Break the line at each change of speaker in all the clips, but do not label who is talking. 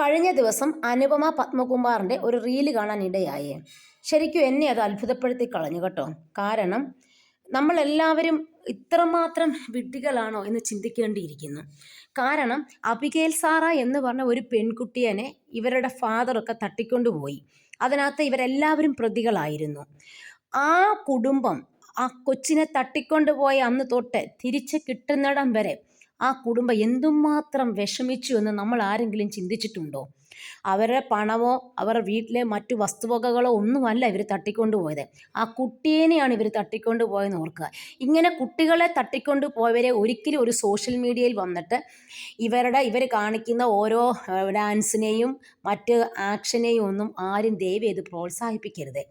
കഴിഞ്ഞ ദിവസം അനുപമ പത്മകുമാറിന്റെ ഒരു റീൽ കാണാൻ ശരിക്കും എന്നെ അത് അത്ഭുതപ്പെടുത്തി കളഞ്ഞു കേട്ടോ. കാരണം നമ്മളെല്ലാവരും ഇത്രമാത്രം വിഡ്ഢികളാണോ എന്ന് ചിന്തിക്കേണ്ടിയിരിക്കുന്നു. കാരണം അബിഗേൽ സാറ എന്ന് പറഞ്ഞ ഒരു പെൺകുട്ടിയനെ ഇവരുടെ ഫാദറൊക്കെ തട്ടിക്കൊണ്ടുപോയി. അതിനകത്ത് ഇവരെല്ലാവരും പ്രതികളായിരുന്നു. ആ കുടുംബം ആ കൊച്ചിനെ തട്ടിക്കൊണ്ടുപോയ അന്ന് തൊട്ട് തിരിച്ച് കിട്ടുന്നിടം വരെ ആ കുടുംബം എന്തുമാത്രം വിഷമിച്ചു എന്ന് നമ്മൾ ആരെങ്കിലും ചിന്തിച്ചിട്ടുണ്ടോ? അവരുടെ പണമോ അവരുടെ വീട്ടിലെ മറ്റു വസ്തുവകകളോ ഒന്നുമല്ല ഇവർ തട്ടിക്കൊണ്ട് പോയത്. ആ കുട്ടീനെയാണ് ഇവർ തട്ടിക്കൊണ്ട് പോയെന്ന് ഓർക്കുക. ഇങ്ങനെ കുട്ടികളെ തട്ടിക്കൊണ്ട് പോയവരെ ഒരിക്കലും ഒരു സോഷ്യൽ മീഡിയയിൽ വന്നിട്ട് ഇവരുടെ ഇവർ കാണിക്കുന്ന ഓരോ ഡാൻസിനെയും മറ്റ് ആക്ഷനെയും ഒന്നും ആരും ദയവ് ചെയ്ത് പ്രോത്സാഹിപ്പിക്കരുത്.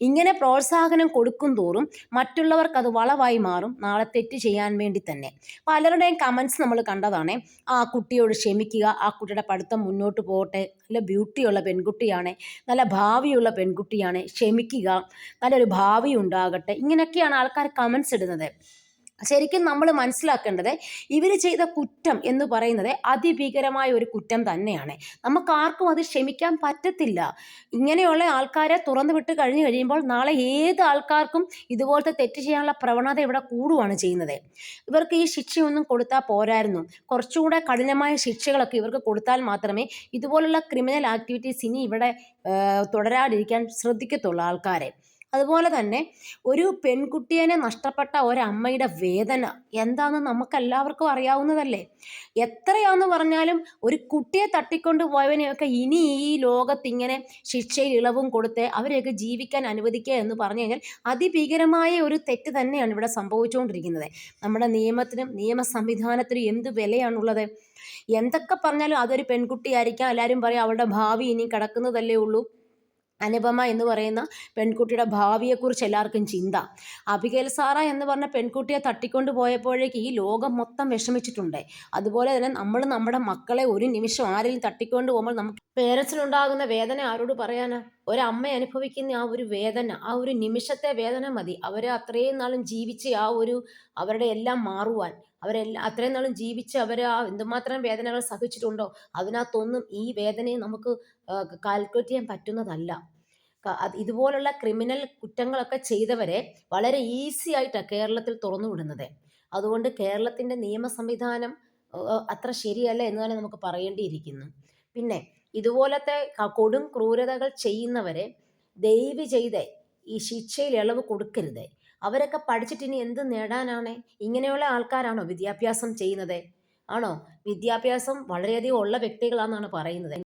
ഇങ്ങനെ പ്രോത്സാഹനം കൊടുക്കും തോറും മറ്റുള്ളവർക്ക് അത് വളവായി മാറും. നാളെ തെറ്റ് ചെയ്യാൻ വേണ്ടി തന്നെ. പലരുടെയും കമൻസ് നമ്മൾ കണ്ടതാണ്. ആ കുട്ടിയോട് ക്ഷമിക്കുക ആ കുട്ടിയുടെ പഠിത്തം മുന്നോട്ട് പോകട്ടെ നല്ല ബ്യൂട്ടിയുള്ള പെൺകുട്ടിയാണ് നല്ല ഭാവിയുള്ള പെൺകുട്ടിയാണ്. ക്ഷമിക്കുക നല്ലൊരു ഭാവി ഉണ്ടാകട്ടെ. ഇങ്ങനെയൊക്കെയാണ് ആൾക്കാർ കമൻസ് ഇടുന്നത്. ശരിക്കും നമ്മൾ മനസ്സിലാക്കേണ്ടത് ഇവർ ചെയ്ത കുറ്റം എന്ന് പറയുന്നത് അതിഭീകരമായ ഒരു കുറ്റം തന്നെയാണ്. നമുക്ക് ആർക്കും അത് ക്ഷമിക്കാൻ പറ്റത്തില്ല. ഇങ്ങനെയുള്ള ആൾക്കാരെ തുറന്നു വിട്ട് കഴിഞ്ഞു കഴിയുമ്പോൾ നാളെ ഏത് ആൾക്കാർക്കും ഇതുപോലത്തെ തെറ്റ് ചെയ്യാനുള്ള പ്രവണത ഇവിടെ കൂടുവാണ് ചെയ്യുന്നത്. ഇവർക്ക് ഈ ശിക്ഷയൊന്നും കൊടുത്താൽ പോരായിരുന്നു. കുറച്ചുകൂടെ കഠിനമായ ശിക്ഷകളൊക്കെ ഇവർക്ക് കൊടുത്താൽ മാത്രമേ ഇതുപോലുള്ള ക്രിമിനൽ ആക്ടിവിറ്റീസ് ഇനി ഇവിടെ തുടരാതിരിക്കാൻ ശ്രദ്ധിക്കത്തുള്ളൂ ആൾക്കാരെ. അതുപോലെ തന്നെ ഒരു പെൺകുട്ടിയെ നഷ്ടപ്പെട്ട ഒരമ്മയുടെ വേദന എന്താണെന്ന് നമുക്കെല്ലാവർക്കും അറിയാവുന്നതല്ലേ? എത്രയാണെന്ന് പറഞ്ഞാലും ഒരു കുട്ടിയെ തട്ടിക്കൊണ്ട് പോയവനെയൊക്കെ ഇനി ഈ ലോകത്ത് ഇങ്ങനെ ശിക്ഷയിൽ ഇളവും കൊടുത്ത് അവരെയൊക്കെ ജീവിക്കാൻ അനുവദിക്കുക എന്ന് പറഞ്ഞു കഴിഞ്ഞാൽ അതിഭീകരമായ ഒരു തെറ്റ് തന്നെയാണ് ഇവിടെ സംഭവിച്ചുകൊണ്ടിരിക്കുന്നത്. നമ്മുടെ നിയമത്തിനും നിയമ സംവിധാനത്തിനും എന്ത് വിലയാണുള്ളത്? എന്തൊക്കെ പറഞ്ഞാലും അതൊരു പെൺകുട്ടിയായിരിക്കാം. എല്ലാവരും പറയും അവളുടെ ഭാവി ഇനി കിടക്കുന്നതല്ലേ ഉള്ളൂ. അനുപമ എന്ന് പറയുന്ന പെൺകുട്ടിയുടെ ഭാവിയെക്കുറിച്ച് എല്ലാവർക്കും ചിന്ത. അബികേൽ സാറ എന്ന് പറഞ്ഞ പെൺകുട്ടിയെ തട്ടിക്കൊണ്ട് പോയപ്പോഴേക്ക് ഈ ലോകം മൊത്തം വിഷമിച്ചിട്ടുണ്ട്. അതുപോലെ തന്നെ നമ്മൾ നമ്മുടെ മക്കളെ ഒരു നിമിഷം ആരെങ്കിലും തട്ടിക്കൊണ്ട് പോകുമ്പോൾ നമുക്ക് പേരൻസിനുണ്ടാകുന്ന വേദന ആരോട് പറയാനാ? ഒരമ്മ അനുഭവിക്കുന്ന ആ ഒരു വേദന ആ ഒരു നിമിഷത്തെ വേദന മതി. അവരെ അത്രയും നാളും ജീവിച്ച് ആ ഒരു അവരുടെ എല്ലാം മാറുവാൻ. അവരെല്ലാം അത്രയും നാളും ജീവിച്ച് അവർ ആ എന്തുമാത്രം വേദനകൾ സഹിച്ചിട്ടുണ്ടോ അതിനകത്തൊന്നും ഈ വേദനയെ നമുക്ക് കാൽക്കുലേറ്റ് ചെയ്യാൻ പറ്റുന്നതല്ല. ഇതുപോലുള്ള ക്രിമിനൽ കുറ്റങ്ങളൊക്കെ ചെയ്തവരെ വളരെ ഈസി ആയിട്ടാണ് കേരളത്തിൽ തുറന്നു വിടുന്നത്. അതുകൊണ്ട് കേരളത്തിന്റെ നിയമ സംവിധാനം അത്ര ശരിയല്ല എന്ന് തന്നെ നമുക്ക് പറയേണ്ടിയിരിക്കുന്നു. പിന്നെ ഇതുപോലത്തെ കൊടും ക്രൂരതകൾ ചെയ്യുന്നവരെ ദയവ് ചെയ്ത് ഈ ശിക്ഷയിൽ ഇളവ് കൊടുക്കരുത്. അവരൊക്കെ പഠിച്ചിട്ട് ഇനി എന്ത് നേടാനാണ്? ഇങ്ങനെയുള്ള ആൾക്കാരാണോ വിദ്യാഭ്യാസം ചെയ്യുന്നത്? ആണോ? വിദ്യാഭ്യാസം വളരെയധികം ഉള്ള വ്യക്തികളാണെന്നാണ് പറയുന്നത്.